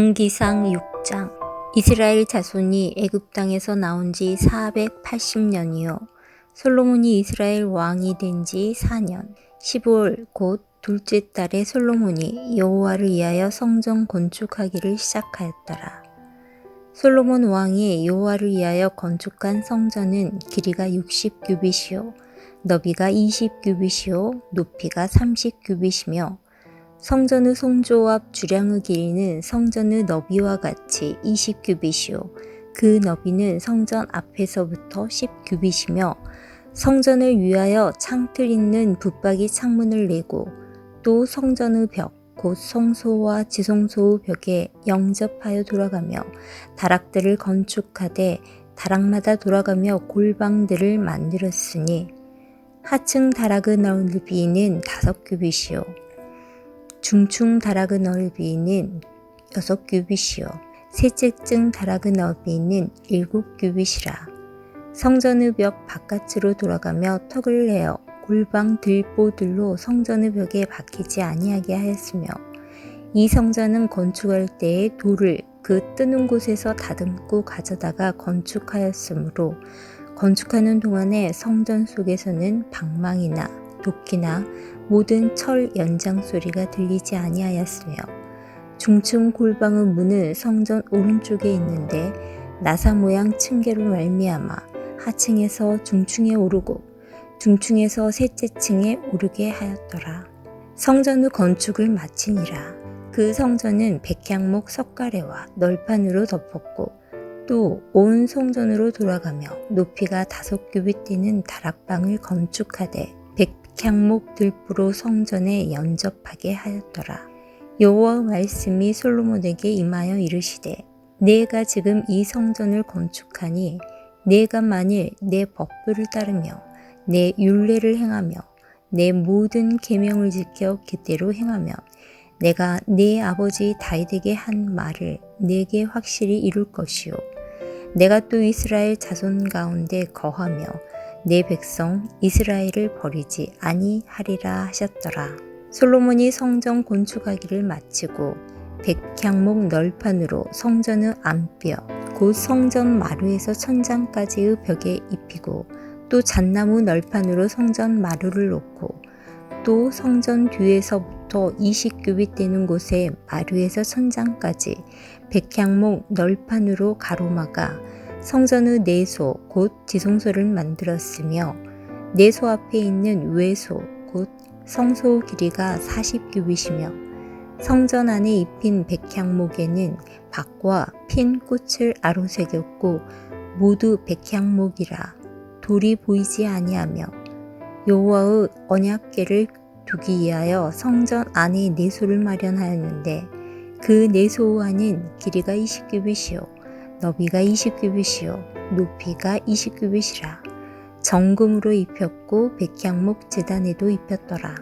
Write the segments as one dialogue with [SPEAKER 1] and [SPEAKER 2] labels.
[SPEAKER 1] 랑기상 6장. 이스라엘 자손이 애굽 땅에서 나온 지 480년이요. 솔로몬이 이스라엘 왕이 된 지 4년. 15월 곧 둘째 달에 솔로몬이 여호와를 위하여 성전 건축하기를 시작하였더라. 솔로몬 왕이 여호와를 위하여 건축한 성전은 길이가 60규빗이요. 너비가 20규빗이요. 높이가 30규빗이며 성전의 송조 앞 주량의 길이는 성전의 너비와 같이 20규빗이요. 그 너비는 성전 앞에서부터 10규빗이며 성전을 위하여 창틀 있는 붙박이 창문을 내고 또 성전의 벽 곧 성소와 지성소의 벽에 영접하여 돌아가며 다락들을 건축하되 다락마다 돌아가며 골방들을 만들었으니 하층 다락의 넓이는 다섯 규빗이요 중충 다락의 넓이는 여섯 규빗이요. 셋째층 다락의 넓이는 일곱 규빗이라. 성전의 벽 바깥으로 돌아가며 턱을 내어 골방 들보들로 성전의 벽에 박히지 아니하게 하였으며 이 성전은 건축할 때에 돌을 그 뜨는 곳에서 다듬고 가져다가 건축하였으므로 건축하는 동안에 성전 속에서는 방망이나 도끼나 모든 철 연장 소리가 들리지 아니하였으며 중층 골방의 문은 성전 오른쪽에 있는데 나사 모양 층계로 말미암아 하층에서 중층에 오르고 중층에서 셋째 층에 오르게 하였더라. 성전의 건축을 마치니라. 그 성전은 백향목 석가래와 널판으로 덮었고 또 온 성전으로 돌아가며 높이가 다섯 규빗 되는 다락방을 건축하되 백향목 들보로 성전에 연접하게 하였더라. 여호와의 말씀이 솔로몬에게 임하여 이르시되 내가 지금 이 성전을 건축하니 내가 만일 내 법도를 따르며 내 율례를 행하며 내 모든 계명을 지켜 그대로 행하면 내가 내 아버지 다윗에게 한 말을 내게 확실히 이룰 것이요 내가 또 이스라엘 자손 가운데 거하며 내 백성 이스라엘을 버리지 아니하리라 하셨더라. 솔로몬이 성전 건축하기를 마치고 백향목 널판으로 성전의 안뼈 곧 성전 마루에서 천장까지의 벽에 입히고 또 잣나무 널판으로 성전 마루를 놓고 또 성전 뒤에서부터 20규빗 되는 곳에 마루에서 천장까지 백향목 널판으로 가로막아 성전의 내소 곧 지성소를 만들었으며 내소 앞에 있는 외소 곧 성소 길이가 40규빗이며 성전 안에 입힌 백향목에는 박과 핀 꽃을 아로새겼고 모두 백향목이라 돌이 보이지 아니하며 여호와의 언약궤를 두기 위하여 성전 안에 내소를 마련하였는데 그 내소 안은 길이가 20규빗이요 너비가 20규빗이요. 높이가 20규빗이라. 정금으로 입혔고 백향목 제단에도 입혔더라.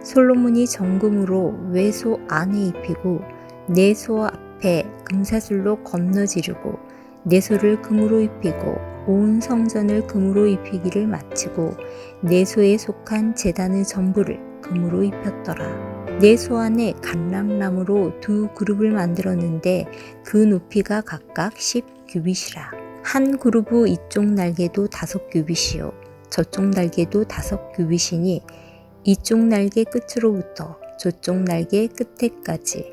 [SPEAKER 1] 솔로몬이 정금으로 외소 안에 입히고 내소 앞에 금사슬로 건너지르고 내소를 금으로 입히고 온 성전을 금으로 입히기를 마치고 내소에 속한 제단의 전부를 금으로 입혔더라. 내소 안에 감람나무로 두 그룹을 만들었는데 그 높이가 각각 10규빗이라. 한 그룹의 이쪽 날개도 다섯 규빗이요. 저쪽 날개도 다섯 규빗이니 이쪽 날개 끝으로부터 저쪽 날개 끝에까지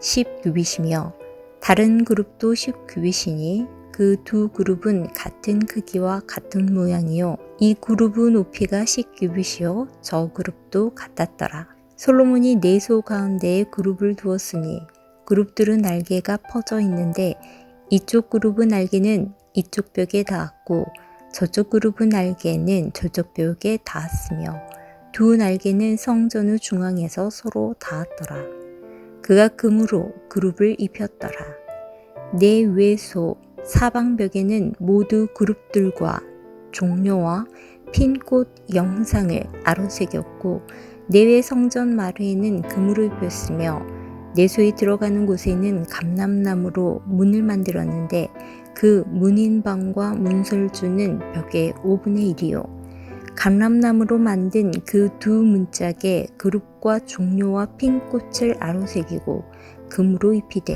[SPEAKER 1] 10규빗이며 다른 그룹도 10규빗이니 그 두 그룹은 같은 크기와 같은 모양이요. 이 그룹의 높이가 10규빗이요. 저 그룹도 같았더라. 솔로몬이 내소 가운데에 그룹을 두었으니 그룹들은 날개가 퍼져 있는데 이쪽 그룹의 날개는 이쪽 벽에 닿았고 저쪽 그룹의 날개는 저쪽 벽에 닿았으며 두 날개는 성전의 중앙에서 서로 닿았더라. 그가 금으로 그룹을 입혔더라. 내 외소 사방벽에는 모두 그룹들과 종료와 핀 꽃 영상을 아로새겼고 내외 성전 마루에는 금으로 입혔으며 내소에 들어가는 곳에는 감람나무로 문을 만들었는데 그 문인방과 문설주는 벽의 5분의 1이요. 감람나무로 만든 그 두 문짝에 그룹과 종료와 핀 꽃을 아로새기고 금으로 입히되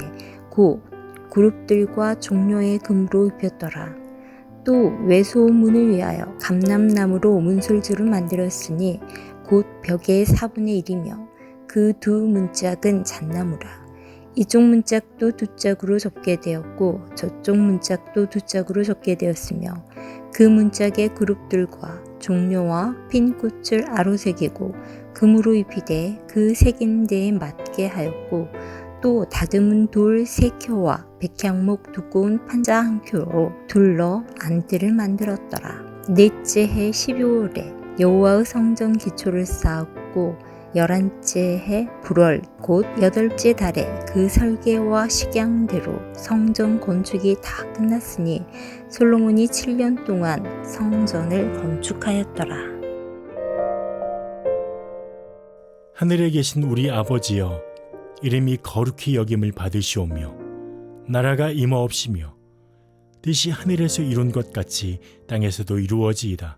[SPEAKER 1] 곧 그룹들과 종려의 금으로 입혔더라. 또 외소 문을 위하여 감람나무로 문술줄을 만들었으니 곧 벽의 4분의 1이며 그 두 문짝은 잣나무라. 이쪽 문짝도 두 짝으로 접게 되었고 저쪽 문짝도 두 짝으로 접게 되었으며 그 문짝의 그룹들과 종려와 핀 꽃을 아로 새기고 금으로 입히되 그 새긴 데에 맞게 하였고 또 다듬은 돌 세 켜와 백향목 두꺼운 판자 한 켜로 둘러 안뜰을 만들었더라. 넷째 해 12월에 여호와의 성전 기초를 쌓았고 열한째 해 불월 곧 여덟째 달에 그 설계와 식양대로 성전 건축이 다 끝났으니 솔로몬이 7년 동안 성전을 건축하였더라.
[SPEAKER 2] 하늘에 계신 우리 아버지여 이름이 거룩히 여김을 받으시오며 나라가 임하옵시며 뜻이 하늘에서 이룬 것 같이 땅에서도 이루어지이다.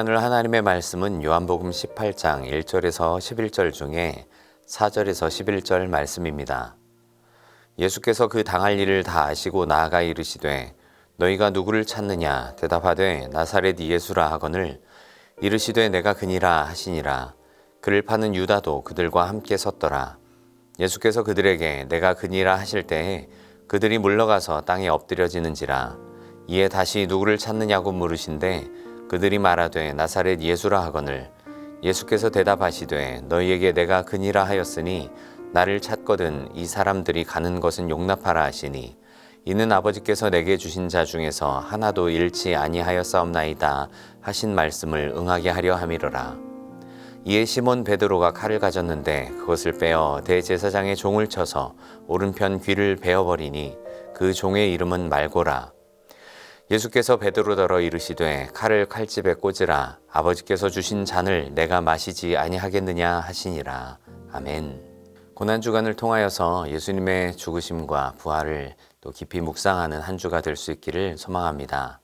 [SPEAKER 3] 나눌 하나님의 말씀은 요한복음 18장 1절에서 11절 중에 4절에서 11절 말씀입니다. 예수께서 그 당할 일을 다 아시고 나아가 이르시되 너희가 누구를 찾느냐? 대답하되 나사렛 예수라 하거늘 이르시되 내가 그니라 하시니라. 그를 파는 유다도 그들과 함께 섰더라. 예수께서 그들에게 내가 그니라 하실 때에 그들이 물러가서 땅에 엎드려지는지라. 이에 다시 누구를 찾느냐고 물으신데 그들이 말하되 나사렛 예수라 하거늘 예수께서 대답하시되 너희에게 내가 그니라 하였으니 나를 찾거든 이 사람들이 가는 것은 용납하라 하시니 이는 아버지께서 내게 주신 자 중에서 하나도 잃지 아니하였사옵나이다 하신 말씀을 응하게 하려 함이로라. 이에 시몬 베드로가 칼을 가졌는데 그것을 빼어 대제사장의 종을 쳐서 오른편 귀를 베어 버리니 그 종의 이름은 말고라 예수께서 베드로더러 이르시되 칼을 칼집에 꽂으라 아버지께서 주신 잔을 내가 마시지 아니하겠느냐 하시니라 아멘. 고난 주간을 통하여서 예수님의 죽으심과 부활을 또 깊이 묵상하는 한 주가 될 수 있기를 소망합니다.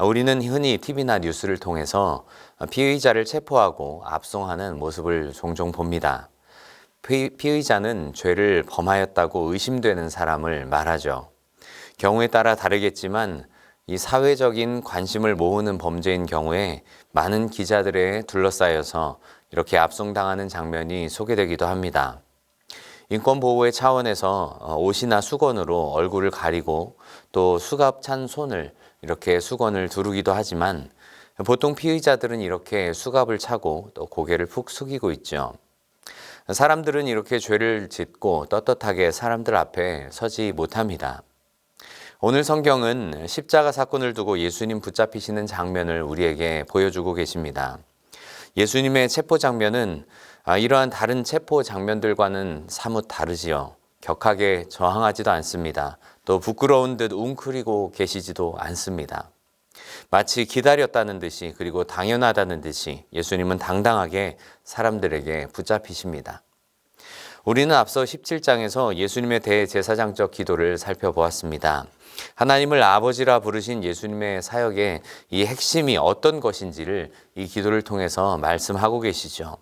[SPEAKER 3] 우리는 흔히 TV나 뉴스를 통해서 피의자를 체포하고 압송하는 모습을 종종 봅니다. 피- 피의자는 죄를 범하였다고 의심되는 사람을 말하죠. 경우에 따라 다르겠지만 이 사회적인 관심을 모으는 범죄인 경우에 많은 기자들에 둘러싸여서 이렇게 압송당하는 장면이 소개되기도 합니다. 인권 보호의 차원에서 어, 옷이나 수건으로 얼굴을 가리고 또 수갑 찬 손을 이렇게 수건을 두르기도 하지만 보통 피의자들은 이렇게 수갑을 차고 또 고개를 푹 숙이고 있죠. 사람들은 이렇게 죄를 짓고 떳떳하게 사람들 앞에 서지 못합니다. 오늘 성경은 십자가 사건을 두고 예수님 붙잡히시는 장면을 우리에게 보여주고 계십니다. 예수님의 체포 장면은 아, 이러한 다른 체포 장면들과는 사뭇 다르지요. 격하게 저항하지도 않습니다. 또 부끄러운 듯 웅크리고 계시지도 않습니다. 마치 기다렸다는 듯이 그리고 당연하다는 듯이 예수님은 당당하게 사람들에게 붙잡히십니다. 우리는 앞서 17장에서 예수님의 대제사장적 기도를 살펴보았습니다. 하나님을 아버지라 부르신 예수님의 사역의 이 핵심이 어떤 것인지를 이 기도를 통해서 말씀하고 계시죠.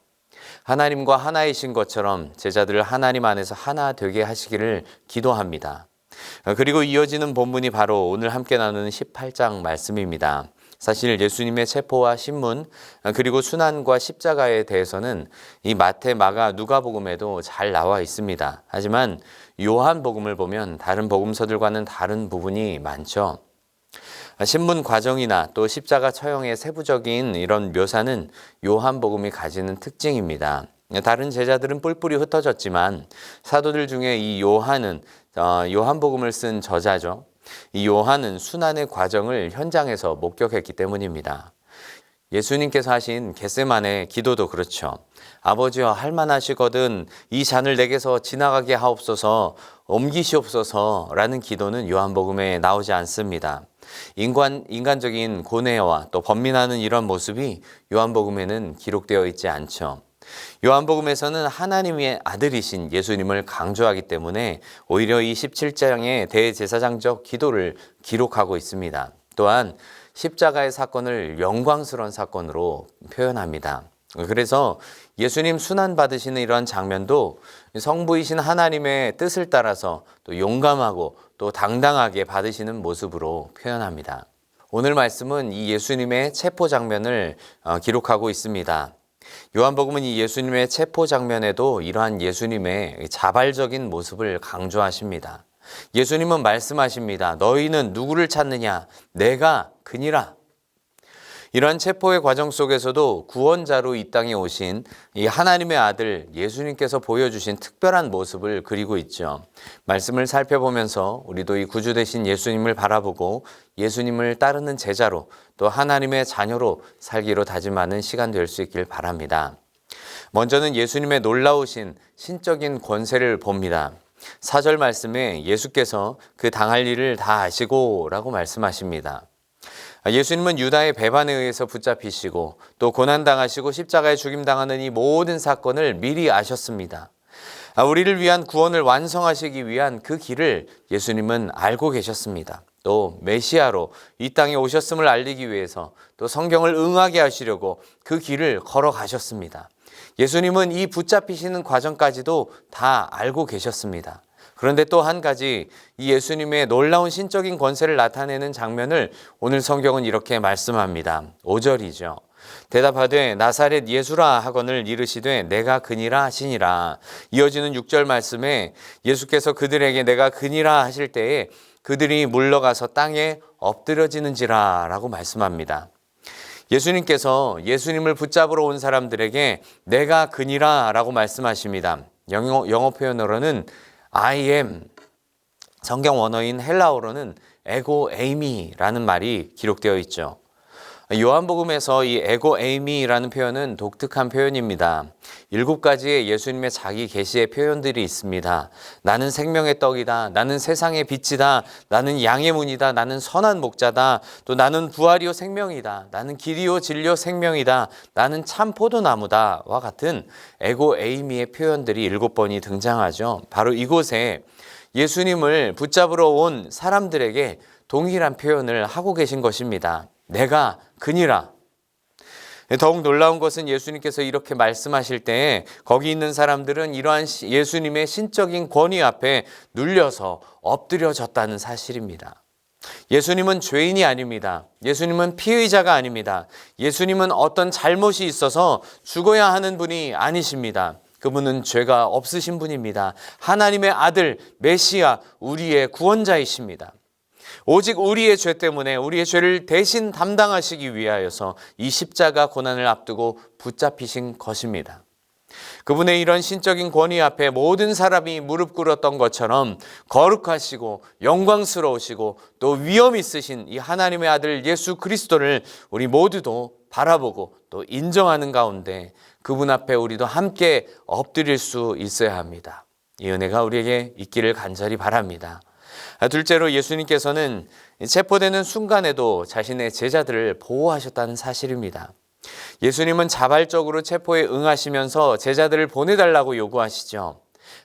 [SPEAKER 3] 하나님과 하나이신 것처럼 제자들을 하나님 안에서 하나 되게 하시기를 기도합니다. 그리고 이어지는 본문이 바로 오늘 함께 나누는 18장 말씀입니다. 사실 예수님의 체포와 신문 그리고 순환과 십자가에 대해서는 이 마태, 마가, 누가복음에도 잘 나와 있습니다. 하지만 요한복음을 보면 다른 복음서들과는 다른 부분이 많죠. 신문 과정이나 또 십자가 처형의 세부적인 이런 묘사는 요한복음이 가지는 특징입니다. 다른 제자들은 뿔뿔이 흩어졌지만 사도들 중에 이 요한은 어, 요한복음을 쓴 저자죠. 이 요한은 순환의 과정을 현장에서 목격했기 때문입니다. 예수님께서 하신 겟세만의 기도도 그렇죠. 아버지와 할만하시거든 이 잔을 내게서 지나가게 하옵소서 옮기시옵소서라는 기도는 요한복음에 나오지 않습니다. 인간 인간적인 고뇌와 또 번민하는 이런 모습이 요한복음에는 기록되어 있지 않죠. 요한복음에서는 하나님의 아들이신 예수님을 강조하기 때문에 오히려 이 17장의 대제사장적 기도를 기록하고 있습니다. 또한 십자가의 사건을 영광스러운 사건으로 표현합니다. 그래서 예수님 순환 받으시는 이러한 장면도 성부이신 하나님의 뜻을 따라서 또 용감하고 또 당당하게 받으시는 모습으로 표현합니다. 오늘 말씀은 이 예수님의 체포 장면을 어, 기록하고 있습니다. 요한복음은 이 예수님의 체포 장면에도 이러한 예수님의 자발적인 모습을 강조하십니다. 예수님은 말씀하십니다. 너희는 누구를 찾느냐? 내가 그니라. 이러한 체포의 과정 속에서도 구원자로 이 땅에 오신 이 하나님의 아들 예수님께서 보여주신 특별한 모습을 그리고 있죠. 말씀을 살펴보면서 우리도 이 구주 되신 예수님을 바라보고 예수님을 따르는 제자로 또 하나님의 자녀로 살기로 다짐하는 시간 될 수 있길 바랍니다. 먼저는 예수님의 놀라우신 신적인 권세를 봅니다. 사절 말씀에 예수께서 그 당할 일을 다 아시고 라고 말씀하십니다. 예수님은 유다의 배반에 의해서 붙잡히시고 또 고난당하시고 십자가에 죽임당하는 이 모든 사건을 미리 아셨습니다. 우리를 위한 구원을 완성하시기 위한 그 길을 예수님은 알고 계셨습니다. 또 메시아로 이 땅에 오셨음을 알리기 위해서 또 성경을 응하게 하시려고 그 길을 걸어가셨습니다. 예수님은 이 붙잡히시는 과정까지도 다 알고 계셨습니다. 그런데 또 한 가지 이 예수님의 놀라운 신적인 권세를 나타내는 장면을 오늘 성경은 이렇게 말씀합니다. 5절이죠. 대답하되 나사렛 예수라 하거늘 이르시되 내가 그니라 하시니라. 이어지는 6절 말씀에 예수께서 그들에게 내가 그니라 하실 때에 그들이 물러가서 땅에 엎드려지는지라 라고 말씀합니다. 예수님께서 예수님을 붙잡으러 온 사람들에게 내가 그니라 라고 말씀하십니다. 영어, 영어 표현으로는 I am 성경 원어인 헬라어로는 에고 에이미라는 말이 기록되어 있죠. 요한복음에서 이 에고 에이미라는 표현은 독특한 표현입니다. 일곱 가지의 예수님의 자기 계시의 표현들이 있습니다. 나는 생명의 떡이다. 나는 세상의 빛이다. 나는 양의 문이다. 나는 선한 목자다. 또 나는 부활이요 생명이다. 나는 길이요 진리요 생명이다. 나는 참 포도나무다와 같은 에고 에이미의 표현들이 일곱 번이 등장하죠. 바로 이곳에 예수님을 붙잡으러 온 사람들에게 동일한 표현을 하고 계신 것입니다. 내가 그니라. 더욱 놀라운 것은 예수님께서 이렇게 말씀하실 때 거기 있는 사람들은 이러한 시- 예수님의 신적인 권위 앞에 눌려서 엎드려졌다는 사실입니다. 예수님은 죄인이 아닙니다. 예수님은 피의자가 아닙니다. 예수님은 어떤 잘못이 있어서 죽어야 하는 분이 아니십니다. 그분은 죄가 없으신 분입니다. 하나님의 아들, 메시아, 우리의 구원자이십니다. 오직 우리의 죄 때문에 우리의 죄를 대신 담당하시기 위하여서 이 십자가 고난을 앞두고 붙잡히신 것입니다. 그분의 이런 신적인 권위 앞에 모든 사람이 무릎 꿇었던 것처럼 거룩하시고 영광스러우시고 또 위엄 있으신 이 하나님의 아들 예수 그리스도를 우리 모두도 바라보고 또 인정하는 가운데 그분 앞에 우리도 함께 엎드릴 수 있어야 합니다. 이 은혜가 우리에게 있기를 간절히 바랍니다. 아, 둘째로 예수님께서는 체포되는 순간에도 자신의 제자들을 보호하셨다는 사실입니다. 예수님은 자발적으로 체포에 응하시면서 제자들을 보내달라고 요구하시죠.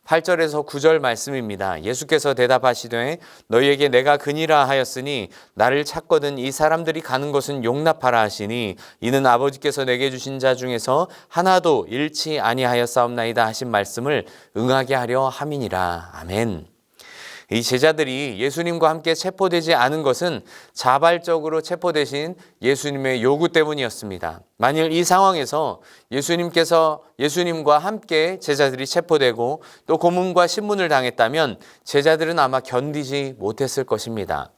[SPEAKER 3] 8절에서 9절 말씀입니다. 예수께서 대답하시되 너희에게 내가 그니라 하였으니 나를 찾거든 이 사람들이 가는 것은 용납하라 하시니 이는 아버지께서 내게 주신 자 중에서 하나도 잃지 아니하였사옵나이다 하신 말씀을 응하게 하려 함이니라. 아멘. 이 제자들이 예수님과 함께 체포되지 않은 것은 자발적으로 체포되신 예수님의 요구 때문이었습니다. 만일 이 상황에서 예수님께서 예수님과 함께 제자들이 체포되고 또 고문과 신문을 당했다면 제자들은 아마 견디지 못했을 것입니다.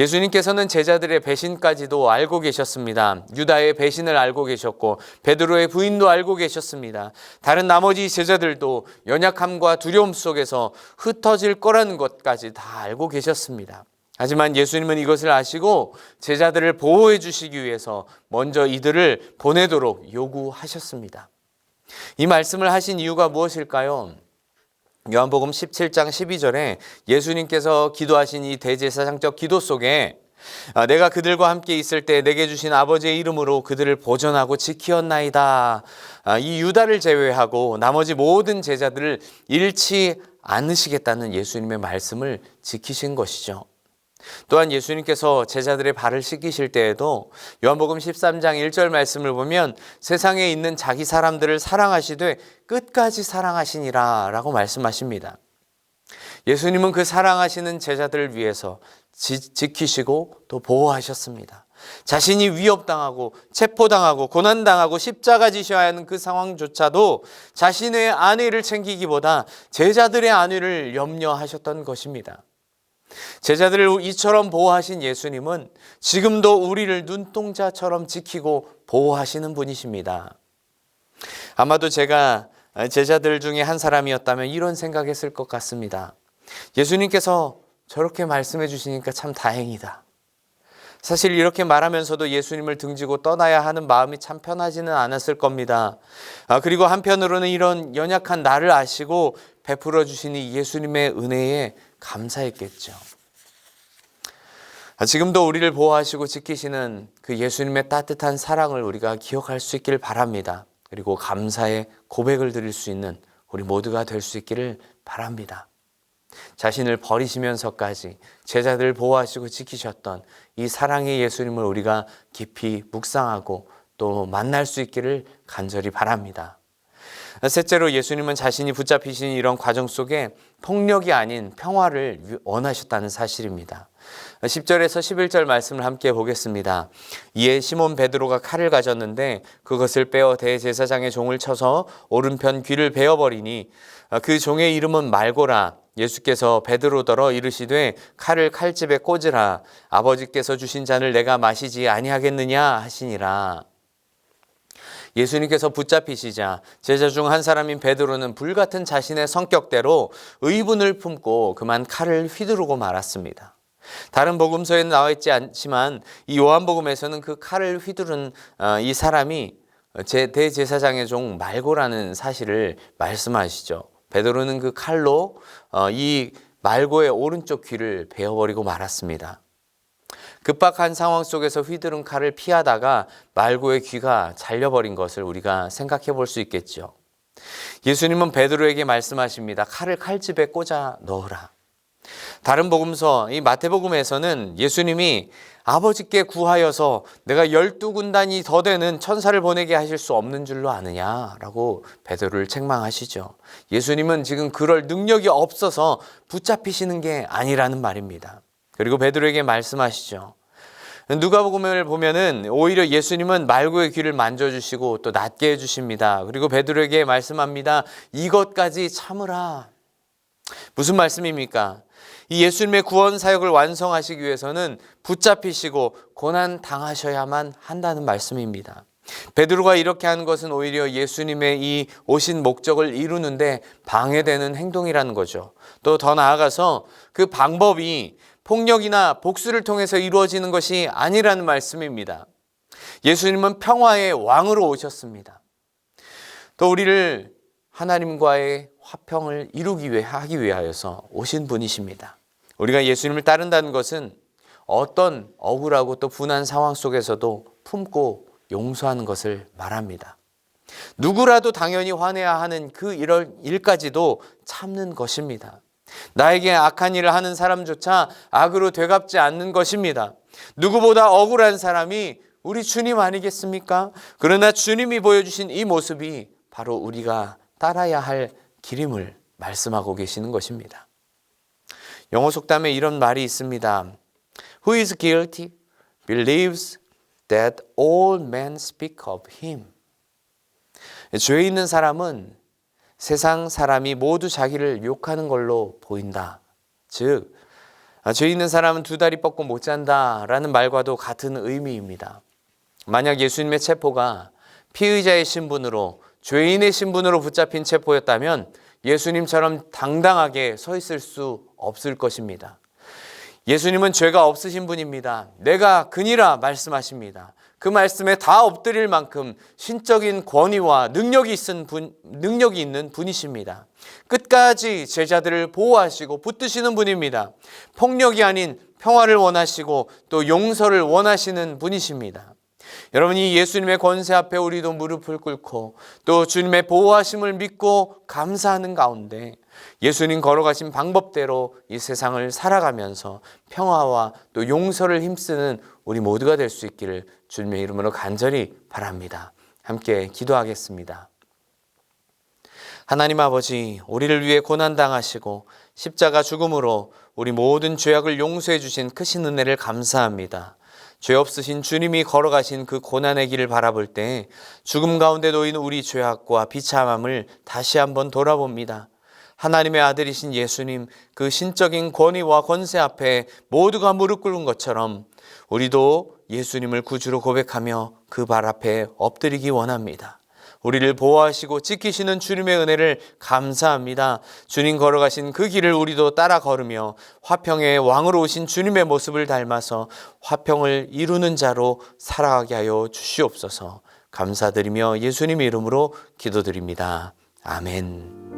[SPEAKER 3] 예수님께서는 제자들의 배신까지도 알고 계셨습니다. 유다의 배신을 알고 계셨고 베드로의 부인도 알고 계셨습니다. 다른 나머지 제자들도 연약함과 두려움 속에서 흩어질 거라는 것까지 다 알고 계셨습니다. 하지만 예수님은 이것을 아시고 제자들을 보호해 주시기 위해서 먼저 이들을 보내도록 요구하셨습니다. 이 말씀을 하신 이유가 무엇일까요? 요한복음 17장 12절에 예수님께서 기도하신 이 대제사장적 기도 속에 아, 내가 그들과 함께 있을 때 내게 주신 아버지의 이름으로 그들을 보존하고 지키었나이다. 아, 이 유다를 제외하고 나머지 모든 제자들을 잃지 않으시겠다는 예수님의 말씀을 지키신 것이죠. 또한 예수님께서 제자들의 발을 씻기실 때에도 요한복음 13장 1절 말씀을 보면 세상에 있는 자기 사람들을 사랑하시되 끝까지 사랑하시니라 라고 말씀하십니다. 예수님은 그 사랑하시는 제자들을 위해서 지, 지키시고 또 보호하셨습니다. 자신이 위협당하고 체포당하고 고난당하고 십자가 지셔야 하는 그 상황조차도 자신의 안위를 챙기기보다 제자들의 안위를 염려하셨던 것입니다. 제자들을 이처럼 보호하신 예수님은 지금도 우리를 눈동자처럼 지키고 보호하시는 분이십니다. 아마도 제가 제자들 중에 한 사람이었다면 이런 생각했을 것 같습니다. 예수님께서 저렇게 말씀해 주시니까 참 다행이다. 사실 이렇게 말하면서도 예수님을 등지고 떠나야 하는 마음이 참 편하지는 않았을 겁니다. 아, 그리고 한편으로는 이런 연약한 나를 아시고 베풀어 주시니 예수님의 은혜에 감사했겠죠. 아, 지금도 우리를 보호하시고 지키시는 그 예수님의 따뜻한 사랑을 우리가 기억할 수 있기를 바랍니다. 그리고 감사의 고백을 드릴 수 있는 우리 모두가 될 수 있기를 바랍니다. 자신을 버리시면서까지 제자들을 보호하시고 지키셨던 이 사랑의 예수님을 우리가 깊이 묵상하고 또 만날 수 있기를 간절히 바랍니다. 셋째로 예수님은 자신이 붙잡히신 이런 과정 속에 폭력이 아닌 평화를 원하셨다는 사실입니다. 10절에서 11절 말씀을 함께 보겠습니다. 이에 시몬 베드로가 칼을 가졌는데 그것을 빼어 대제사장의 종을 쳐서 오른편 귀를 베어 버리니 그 종의 이름은 말고라 예수께서 베드로더러 이르시되 칼을 칼집에 꽂으라 아버지께서 주신 잔을 내가 마시지 아니하겠느냐 하시니라 예수님께서 붙잡히시자 제자 중 한 사람인 베드로는 불같은 자신의 성격대로 의분을 품고 그만 칼을 휘두르고 말았습니다. 다른 복음서에는 나와 있지 않지만 이 요한복음에서는 그 칼을 휘두른 어, 이 사람이 제 대제사장의 종 말고라는 사실을 말씀하시죠. 베드로는 그 칼로 어, 이 말고의 오른쪽 귀를 베어버리고 말았습니다. 급박한 상황 속에서 휘두른 칼을 피하다가 말고의 귀가 잘려버린 것을 우리가 생각해 볼 수 있겠죠. 예수님은 베드로에게 말씀하십니다. 칼을 칼집에 꽂아 넣어라. 다른 복음서, 이 마태복음에서는 예수님이 아버지께 구하여서 내가 열두 군단이 더 되는 천사를 보내게 하실 수 없는 줄로 아느냐라고 베드로를 책망하시죠. 예수님은 지금 그럴 능력이 없어서 붙잡히시는 게 아니라는 말입니다. 그리고 베드로에게 말씀하시죠. 누가복음을 보면은 오히려 예수님은 말고의 귀를 만져주시고 또 낫게 해주십니다. 그리고 베드로에게 말씀합니다. 이것까지 참으라. 무슨 말씀입니까? 이 예수님의 구원 사역을 완성하시기 위해서는 붙잡히시고 고난 당하셔야만 한다는 말씀입니다. 베드로가 이렇게 하는 것은 오히려 예수님의 이 오신 목적을 이루는데 방해되는 행동이라는 거죠. 또 더 나아가서 그 방법이 폭력이나 복수를 통해서 이루어지는 것이 아니라는 말씀입니다. 예수님은 평화의 왕으로 오셨습니다. 또 우리를 하나님과의 화평을 이루기 위해 하기 위하여서 오신 분이십니다. 우리가 예수님을 따른다는 것은 어떤 억울하고 또 분한 상황 속에서도 품고 용서하는 것을 말합니다. 누구라도 당연히 화내야 하는 그 일까지도 참는 것입니다. 나에게 악한 일을 하는 사람조차 악으로 되갚지 않는 것입니다. 누구보다 억울한 사람이 우리 주님 아니겠습니까? 그러나 주님이 보여주신 이 모습이 바로 우리가 따라야 할 길임을 말씀하고 계시는 것입니다. 영어 속담에 이런 말이 있습니다. Who is guilty believes that all men speak of him. 죄 있는 사람은 세상 사람이 모두 자기를 욕하는 걸로 보인다. 즉, 죄 있는 사람은 두 다리 뻗고 못 잔다 라는 말과도 같은 의미입니다. 만약 예수님의 체포가 피의자의 신분으로 죄인의 신분으로 붙잡힌 체포였다면 예수님처럼 당당하게 서 있을 수 없을 것입니다. 예수님은 죄가 없으신 분입니다. 내가 그니라 말씀하십니다. 그 말씀에 다 엎드릴 만큼 신적인 권위와 능력이 있는 분, 능력이 있는 분이십니다. 끝까지 제자들을 보호하시고 붙드시는 분입니다. 폭력이 아닌 평화를 원하시고 또 용서를 원하시는 분이십니다. 여러분이 예수님의 권세 앞에 우리도 무릎을 꿇고 또 주님의 보호하심을 믿고 감사하는 가운데 예수님 걸어가신 방법대로 이 세상을 살아가면서 평화와 또 용서를 힘쓰는 우리 모두가 될 수 있기를 주님의 이름으로 간절히 바랍니다. 함께 기도하겠습니다. 하나님 아버지, 우리를 위해 고난당하시고 십자가 죽음으로 우리 모든 죄악을 용서해 주신 크신 은혜를 감사합니다. 죄 없으신 주님이 걸어가신 그 고난의 길을 바라볼 때 죽음 가운데 놓인 우리 죄악과 비참함을 다시 한번 돌아봅니다. 하나님의 아들이신 예수님 그 신적인 권위와 권세 앞에 모두가 무릎 꿇은 것처럼 우리도 예수님을 구주로 고백하며 그 발 앞에 엎드리기 원합니다. 우리를 보호하시고 지키시는 주님의 은혜를 감사합니다. 주님 걸어가신 그 길을 우리도 따라 걸으며 화평의 왕으로 오신 주님의 모습을 닮아서 화평을 이루는 자로 살아가게 하여 주시옵소서. 감사드리며 예수님 이름으로 기도드립니다. 아멘.